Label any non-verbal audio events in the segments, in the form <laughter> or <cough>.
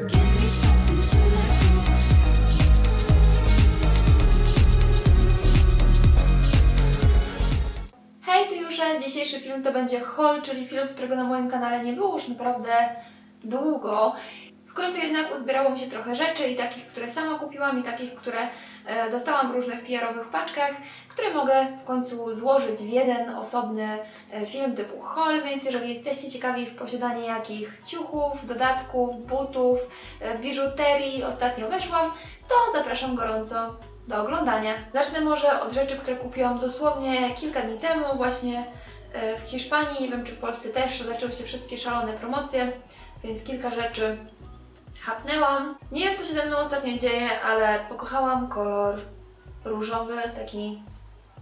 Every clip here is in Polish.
Hej, tu już. Dzisiejszy film to będzie haul, czyli film, którego na moim kanale nie było już naprawdę długo. W końcu jednak uzbierało mi się trochę rzeczy i takich, które sama kupiłam i takich, które dostałam w różnych PR-owych paczkach, które mogę w końcu złożyć w jeden osobny e, film typu haul, więc jeżeli jesteście ciekawi w posiadaniu jakich ciuchów, dodatków, butów, e, biżuterii ostatnio weszłam, to zapraszam gorąco do oglądania. Zacznę może od rzeczy, które kupiłam dosłownie kilka dni temu, właśnie e, w Hiszpanii, nie wiem czy w Polsce też, zaczęły się wszystkie szalone promocje, więc kilka rzeczy chapnęłam. Nie wiem, co się ze mną ostatnio dzieje, ale pokochałam kolor różowy, taki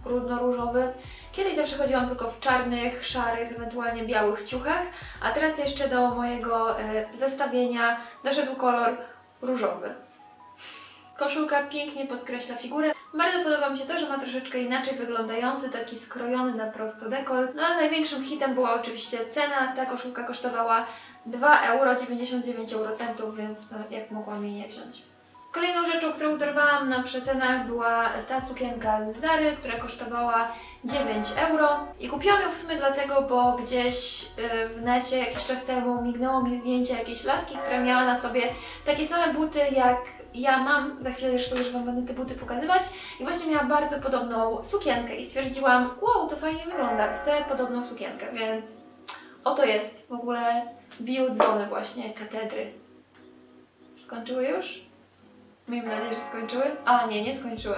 brudno-różowy. Kiedyś zawsze chodziłam tylko w czarnych, szarych, ewentualnie białych ciuchach, a teraz jeszcze do mojego e, zestawienia doszedł kolor różowy. Koszulka pięknie podkreśla figurę. Bardzo podoba mi się to, że ma troszeczkę inaczej wyglądający, taki skrojony na prosto dekolt. No ale największym hitem była oczywiście cena. Ta koszulka kosztowała 2,99 euro, więc no, jak mogłam jej nie wziąć. Kolejną rzeczą, którą dorwałam na przecenach była ta sukienka z Zary, która kosztowała 9 euro. I kupiłam ją w sumie dlatego, bo gdzieś y, w necie jakiś czas temu mignęło mi zdjęcie jakiejś laski, która miała na sobie takie same buty jak ja mam. Za chwilę zresztą już Wam będę te buty pokazywać. I właśnie miała bardzo podobną sukienkę i stwierdziłam, wow, to fajnie wygląda, chcę podobną sukienkę, więc oto jest. W ogóle biją dzwony właśnie katedry. Skończyły już? Miejmy nadzieję, że skończyły. A nie, nie skończyły.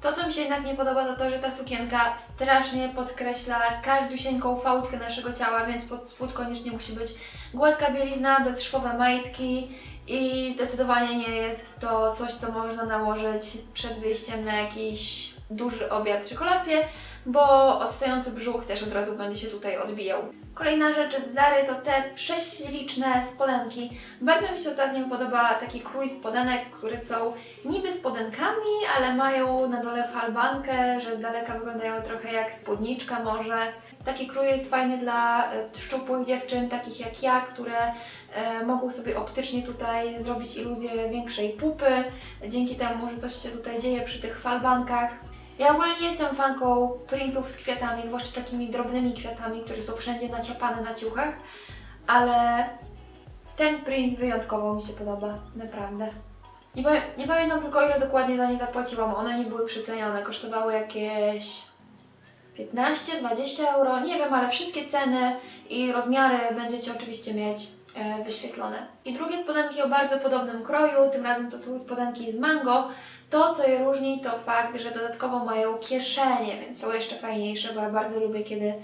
To, co mi się jednak nie podoba, to to, że ta sukienka strasznie podkreśla każdusieńką fałdkę naszego ciała, więc pod spód koniecznie musi być gładka bielizna, bezszwowe majtki i zdecydowanie nie jest to coś, co można nałożyć przed wyjściem na jakiś duży obiad czy kolację, bo odstający brzuch też od razu będzie się tutaj odbijał. Kolejna rzecz z Zary to te prześliczne spodenki. Bardzo mi się ostatnio podoba taki krój spodenek, które są niby spodenkami, ale mają na dole falbankę, że z daleka wyglądają trochę jak spódniczka może. Taki krój jest fajny dla e, szczupłych dziewczyn, takich jak ja, które e, mogą sobie optycznie tutaj zrobić iluzję większej pupy, dzięki temu, że coś się tutaj dzieje przy tych falbankach. Ja ogólnie nie jestem fanką printów z kwiatami, zwłaszcza takimi drobnymi kwiatami, które są wszędzie naciapane na ciuchach, ale ten print wyjątkowo mi się podoba, naprawdę. Nie, nie pamiętam tylko ile dokładnie za nie zapłaciłam, one nie były przecenione, kosztowały jakieś 15-20 euro, nie wiem, ale wszystkie ceny i rozmiary będziecie oczywiście mieć e, wyświetlone. I drugie spodenki o bardzo podobnym kroju, tym razem to są spodenki z mango. To, co je różni, to fakt, że dodatkowo mają kieszenie, więc są jeszcze fajniejsze, bo ja bardzo lubię, kiedy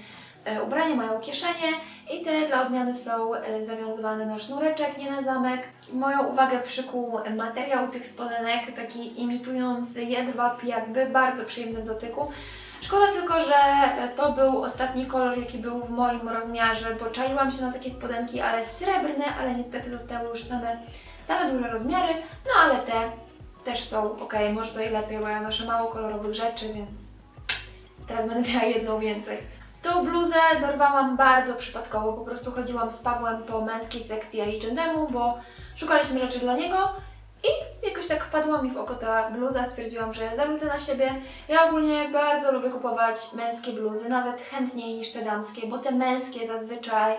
e, ubrania mają kieszenie i te dla odmiany są e, zawiązywane na sznureczek, nie na zamek. Moją uwagę przykuł materiał tych spodenek, taki imitujący jedwab, jakby bardzo przyjemny dotyku. Szkoda tylko, że e, to był ostatni kolor, jaki był w moim rozmiarze, bo czaiłam się na takie spodenki, ale srebrne, ale niestety zostały już same, same duże rozmiary, no ale te też są ok, może to i lepiej, bo ja noszę mało kolorowych rzeczy, więc teraz będę miała jedną więcej. Tą bluzę dorwałam bardzo przypadkowo, po prostu chodziłam z Pawłem po męskiej sekcji H&M, bo szukaliśmy rzeczy dla niego i jakoś tak wpadła mi w oko ta bluza, stwierdziłam, że zarzucę na siebie. Ja ogólnie bardzo lubię kupować męskie bluzy, nawet chętniej niż te damskie, bo te męskie zazwyczaj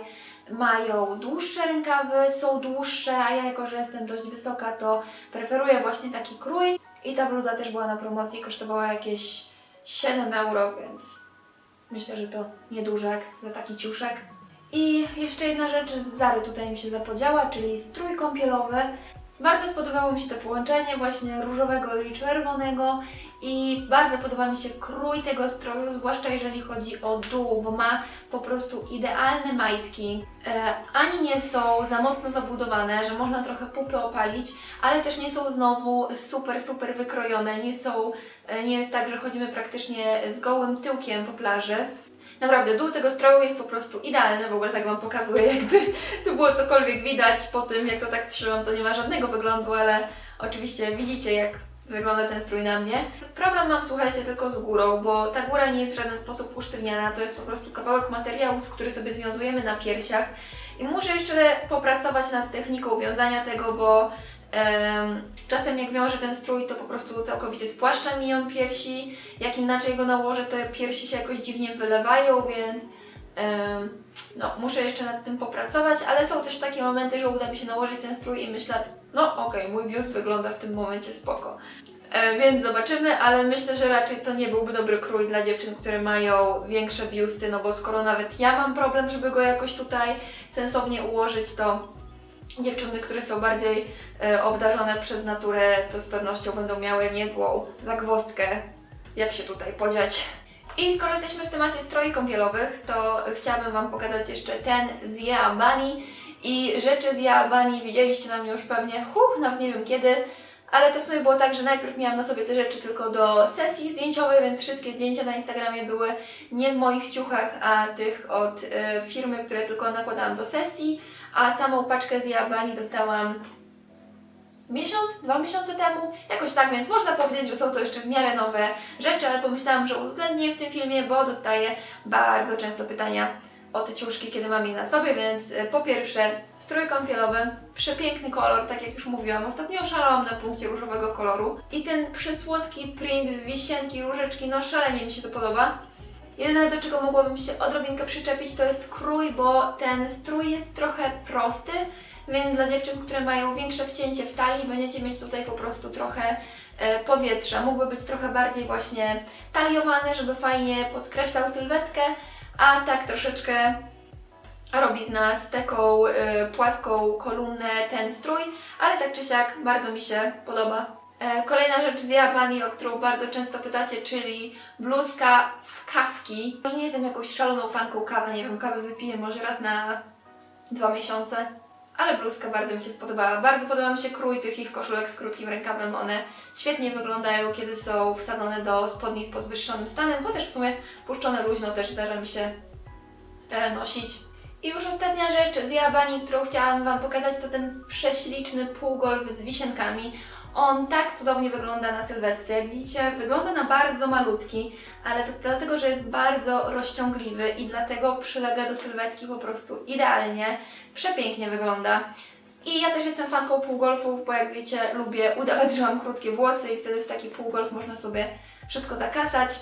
mają dłuższe rękawy, są dłuższe, a ja jako, że jestem dość wysoka, to preferuję właśnie taki krój. I ta bluza też była na promocji, kosztowała jakieś 7 euro, więc myślę, że to nieduże jak za taki ciuszek. I jeszcze jedna rzecz z Zary tutaj mi się zapodziała, czyli strój kąpielowy. Bardzo spodobało mi się to połączenie właśnie różowego i czerwonego i bardzo podoba mi się krój tego stroju, zwłaszcza jeżeli chodzi o dół, bo ma po prostu idealne majtki. E, ani nie są za mocno zabudowane, że można trochę pupy opalić, ale też nie są znowu super, super wykrojone. Nie są, e, nie jest tak, że chodzimy praktycznie z gołym tyłkiem po plaży. Naprawdę, dół tego stroju jest po prostu idealny, w ogóle tak Wam pokazuję, <laughs> jakby tu było cokolwiek widać po tym, jak to tak trzymam, to nie ma żadnego wyglądu, ale oczywiście widzicie, jak wygląda ten strój na mnie. Problem mam, słuchajcie, tylko z górą, bo ta góra nie jest w żaden sposób usztywniana, to jest po prostu kawałek materiału, z który sobie związujemy na piersiach I muszę jeszcze popracować nad techniką wiązania tego, bo em, czasem jak wiążę ten strój, to po prostu całkowicie spłaszcza mi on piersi. Jak inaczej go nałożę, to piersi się jakoś dziwnie wylewają, więc em, no, muszę jeszcze nad tym popracować, ale są też takie momenty, że uda mi się nałożyć ten strój i myślę, no okej, mój biust wygląda w tym momencie spoko. E, więc zobaczymy, ale myślę, że raczej to nie byłby dobry krój dla dziewczyn, które mają większe biusty, no bo skoro nawet ja mam problem, żeby go jakoś tutaj sensownie ułożyć, to dziewczyny, które są bardziej e, obdarzone przez naturę, to z pewnością będą miały niezłą zagwozdkę, jak się tutaj podziać. I skoro jesteśmy w temacie stroi kąpielowych, to chciałabym Wam pokazać jeszcze ten z Yea Bunny. I rzeczy z Bunny widzieliście na mnie już pewnie, huch, nawet nie wiem kiedy, ale to w sumie było tak, że najpierw miałam na sobie te rzeczy tylko do sesji zdjęciowej, więc wszystkie zdjęcia na Instagramie były nie w moich ciuchach, a tych od e, firmy, które tylko nakładałam do sesji, a samą paczkę z Bunny dostałam miesiąc, dwa miesiące temu, jakoś tak, więc można powiedzieć, że są to jeszcze w miarę nowe rzeczy, ale pomyślałam, że uwzględnię w tym filmie, bo dostaję bardzo często pytania o te ciuszki, kiedy mam je na sobie, więc e, po pierwsze strój kąpielowy, przepiękny kolor, tak jak już mówiłam, ostatnio oszalałam na punkcie różowego koloru i ten przysłodki print, wisienki, różeczki, no szalenie mi się to podoba. Jedyne do czego mogłabym się odrobinkę przyczepić to jest krój, bo ten strój jest trochę prosty, więc dla dziewczyn, które mają większe wcięcie w talii, będziecie mieć tutaj po prostu trochę e, powietrza. Mógłby być trochę bardziej właśnie taliowany, żeby fajnie podkreślał sylwetkę, a tak troszeczkę robi z nas taką e, płaską kolumnę ten strój, ale tak czy siak bardzo mi się podoba. E, kolejna rzecz z Japanii, o którą bardzo często pytacie, czyli bluzka w kawki. Może nie jestem jakąś szaloną fanką kawy, nie wiem, kawy wypiję może raz na dwa miesiące, ale bluzka bardzo mi się spodobała. Bardzo podoba mi się krój tych ich koszulek z krótkim rękawem. One świetnie wyglądają, kiedy są wsadzone do spodni z podwyższonym stanem, chociaż w sumie puszczone luźno też zdarza mi się e, nosić. I już ostatnia rzecz z Jabani, którą chciałam Wam pokazać, to ten prześliczny półgolf z wisienkami. On tak cudownie wygląda na sylwetce. Jak widzicie, wygląda na bardzo malutki, ale to dlatego, że jest bardzo rozciągliwy i dlatego przylega do sylwetki po prostu idealnie. Przepięknie wygląda. I ja też jestem fanką półgolfów, bo jak wiecie, lubię udawać, że mam krótkie włosy i wtedy w taki półgolf można sobie wszystko zakasać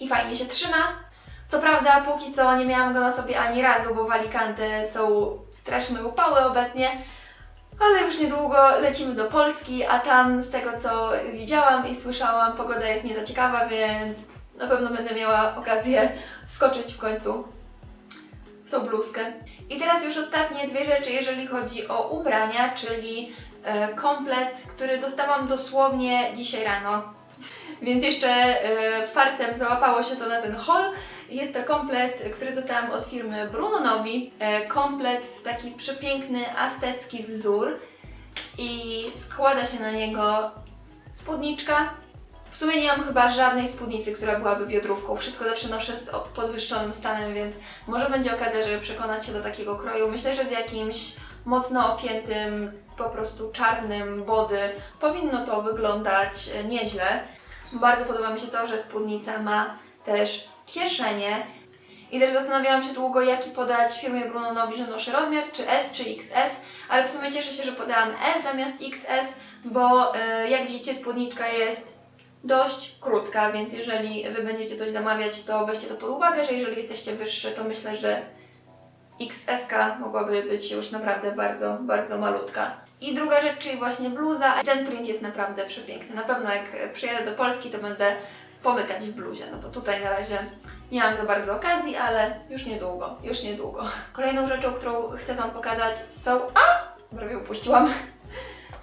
i fajnie się trzyma. Co prawda, póki co nie miałam go na sobie ani razu, bo w Alicante są straszne upały obecnie, ale już niedługo lecimy do Polski, a tam z tego co widziałam i słyszałam, pogoda jest nie za ciekawa, więc na pewno będę miała okazję skoczyć w końcu w tą bluzkę. I teraz już ostatnie dwie rzeczy, jeżeli chodzi o ubrania, czyli e, komplet, który dostałam dosłownie dzisiaj rano. Więc jeszcze e, fartem załapało się to na ten haul. Jest to komplet, który dostałam od firmy Bruno Novi. E, komplet w taki przepiękny, aztecki wzór i składa się na niego spódniczka. W sumie nie mam chyba żadnej spódnicy, która byłaby biodrówką. Wszystko zawsze noszę z podwyższonym stanem, więc może będzie okazja, żeby przekonać się do takiego kroju. Myślę, że z jakimś mocno opiętym, po prostu czarnym body powinno to wyglądać e, nieźle. Bardzo podoba mi się to, że spódnica ma też kieszenie. I też zastanawiałam się długo, jaki podać firmie Bruno Novi, że noszę rozmiar, czy S, czy XS, ale w sumie cieszę się, że podałam S zamiast XS, bo e, jak widzicie spódniczka jest dość krótka, więc jeżeli Wy będziecie coś zamawiać, to weźcie to pod uwagę, że jeżeli jesteście wyższy, to myślę, że XS mogłaby być już naprawdę bardzo, bardzo malutka. I druga rzecz, czyli właśnie bluza. Ten print jest naprawdę przepiękny. Na pewno jak przyjadę do Polski, to będę pomykać w bluzie, no bo tutaj na razie nie mam za bardzo okazji, ale już niedługo, już niedługo. Kolejną rzeczą, którą chcę Wam pokazać są... A! Prawie upuściłam.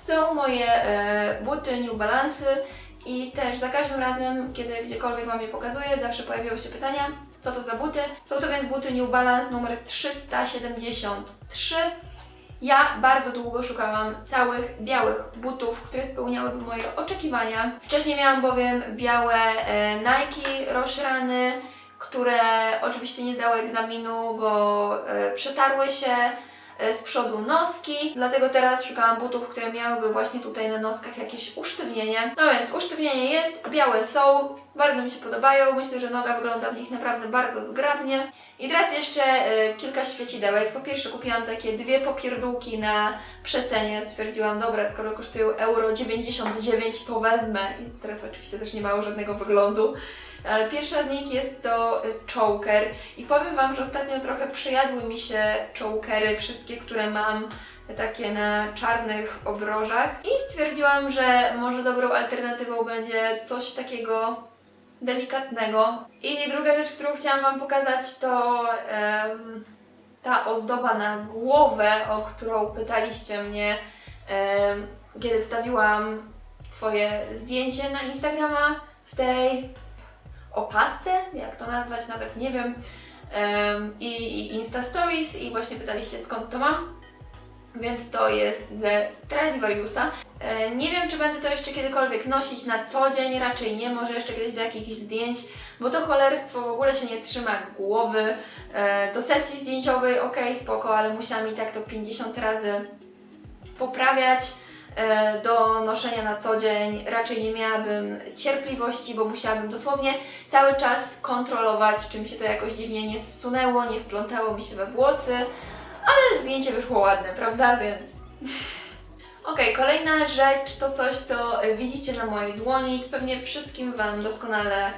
Są moje e, buty New Balance i też za każdym razem, kiedy gdziekolwiek Wam je pokazuję, zawsze pojawiają się pytania, co to za buty. Są to więc buty New Balance numer 373. Ja bardzo długo szukałam całych białych butów, które spełniałyby moje oczekiwania. Wcześniej miałam bowiem białe e, Nike Roszrany, które oczywiście nie dały egzaminu, bo e, przetarły się. E, z przodu noski, dlatego teraz szukałam butów, które miałyby właśnie tutaj na noskach jakieś usztywnienie. No więc usztywnienie jest, białe są, bardzo mi się podobają, myślę, że noga wygląda w nich naprawdę bardzo zgrabnie. I teraz jeszcze e, kilka świecidełek. Po pierwsze kupiłam takie dwie popierdółki na przecenie. Stwierdziłam, dobra, skoro kosztują euro 99, to wezmę. I teraz oczywiście też nie mają żadnego wyglądu. Ale pierwsza z nich jest to y, choker. I powiem Wam, że ostatnio trochę przyjadły mi się chokery, wszystkie, które mam takie na czarnych obrożach. I stwierdziłam, że może dobrą alternatywą będzie coś takiego delikatnego. I druga rzecz, którą chciałam Wam pokazać, to em, ta ozdoba na głowę, o którą pytaliście mnie, em, kiedy wstawiłam swoje zdjęcie na Instagrama w tej opasce, jak to nazwać, nawet nie wiem, em, i, i Insta Stories i właśnie pytaliście skąd to mam. Więc to jest ze Stradivariusa. E, Nie wiem, czy będę to jeszcze kiedykolwiek nosić na co dzień, raczej nie, może jeszcze kiedyś do jakichś zdjęć, bo to cholerstwo w ogóle się nie trzyma głowy. E, Do sesji zdjęciowej ok, spoko, ale musiałam i tak to 50 razy poprawiać. E, Do noszenia na co dzień raczej nie miałabym cierpliwości, bo musiałabym dosłownie cały czas kontrolować, czy mi się to jakoś dziwnie nie zsunęło, nie wplątało mi się we włosy, ale zdjęcie wyszło ładne, prawda? Więc Okej, kolejna rzecz to coś, co widzicie na mojej dłoni. Pewnie wszystkim Wam doskonale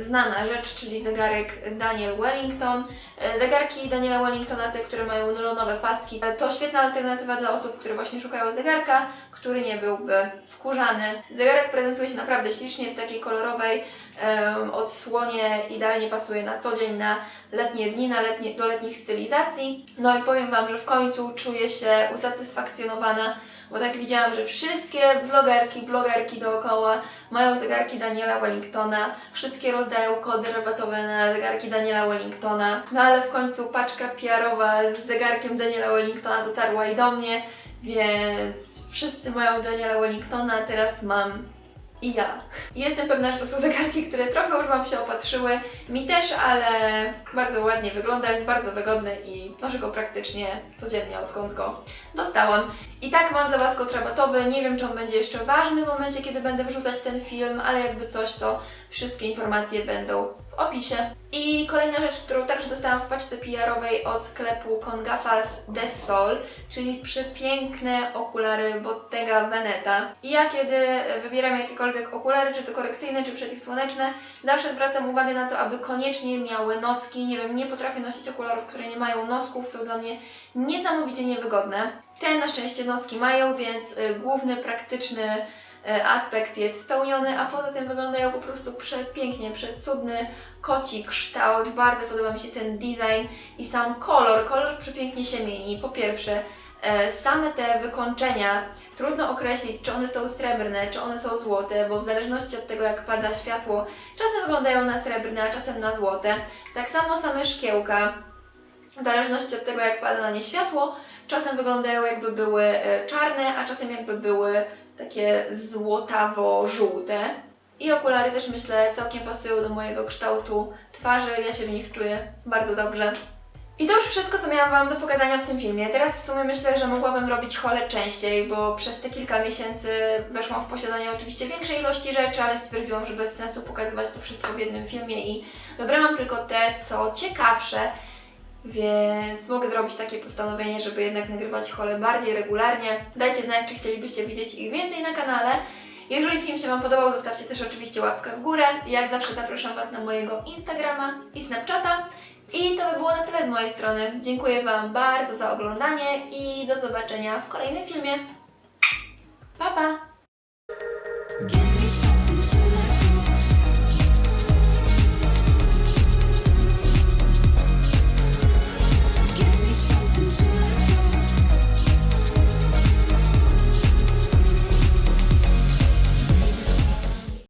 znana rzecz, czyli zegarek Daniel Wellington. E, zegarki Daniela Wellingtona, te, które mają nylonowe paski, e, to świetna alternatywa dla osób, które właśnie szukają zegarka, który nie byłby skórzany. Zegarek prezentuje się naprawdę ślicznie w takiej kolorowej em, odsłonie, idealnie pasuje na co dzień, na letnie dni, na letnie, do letnich stylizacji. No i powiem Wam, że w końcu czuję się usatysfakcjonowana, bo tak widziałam, że wszystkie vlogerki, blogerki dookoła mają zegarki Daniela Wellingtona, wszystkie rozdają kody rabatowe na zegarki Daniela Wellingtona, no ale w końcu paczka PR-owa z zegarkiem Daniela Wellingtona dotarła i do mnie, więc wszyscy mają Daniela Wellingtona, teraz mam i ja. Jestem pewna, że to są zegarki, które trochę już Wam się opatrzyły. Mi też, ale bardzo ładnie wygląda, jest bardzo wygodny i noszę go praktycznie codziennie, odkąd go dostałam. I tak mam dla Was kod rabatowy. Nie wiem, czy on będzie jeszcze ważny w momencie, kiedy będę wrzucać ten film, ale jakby coś, to wszystkie informacje będą w opisie. I kolejna rzecz, którą także dostałam w paczce PR-owej od sklepu Congafas Des Sol, czyli przepiękne okulary Bottega Veneta. I ja kiedy wybieram jakiekolwiek okulary, czy to korekcyjne, czy przeciwsłoneczne, zawsze zwracam uwagę na to, aby koniecznie miały noski. Nie wiem, nie potrafię nosić okularów, które nie mają nosków, są dla mnie niesamowicie niewygodne. Te na szczęście noski mają, więc y, główny, praktyczny y, aspekt jest spełniony, a poza tym wyglądają po prostu przepięknie, przecudny koci kształt, bardzo podoba mi się ten design i sam kolor. Kolor przepięknie się mieni. Po pierwsze, e, same te wykończenia, trudno określić, czy one są srebrne, czy one są złote, bo w zależności od tego, jak pada światło, czasem wyglądają na srebrne, a czasem na złote. Tak samo same szkiełka, w zależności od tego, jak pada na nie światło, czasem wyglądają jakby były e, czarne, a czasem jakby były takie złotawo-żółte. I okulary też myślę całkiem pasują do mojego kształtu twarzy, ja się w nich czuję bardzo dobrze. I to już wszystko, co miałam Wam do pogadania w tym filmie. Teraz w sumie myślę, że mogłabym robić hole częściej, bo przez te kilka miesięcy weszłam w posiadanie oczywiście większej ilości rzeczy, ale stwierdziłam, że bez sensu pokazywać to wszystko w jednym filmie i wybrałam tylko te, co ciekawsze, więc mogę zrobić takie postanowienie, żeby jednak nagrywać hole bardziej regularnie. Dajcie znać, czy chcielibyście widzieć ich więcej na kanale. Jeżeli film się Wam podobał, zostawcie też oczywiście łapkę w górę. Jak zawsze zapraszam Was na mojego Instagrama i Snapchata. I to by było na tyle z mojej strony. Dziękuję Wam bardzo za oglądanie i do zobaczenia w kolejnym filmie. Pa, pa!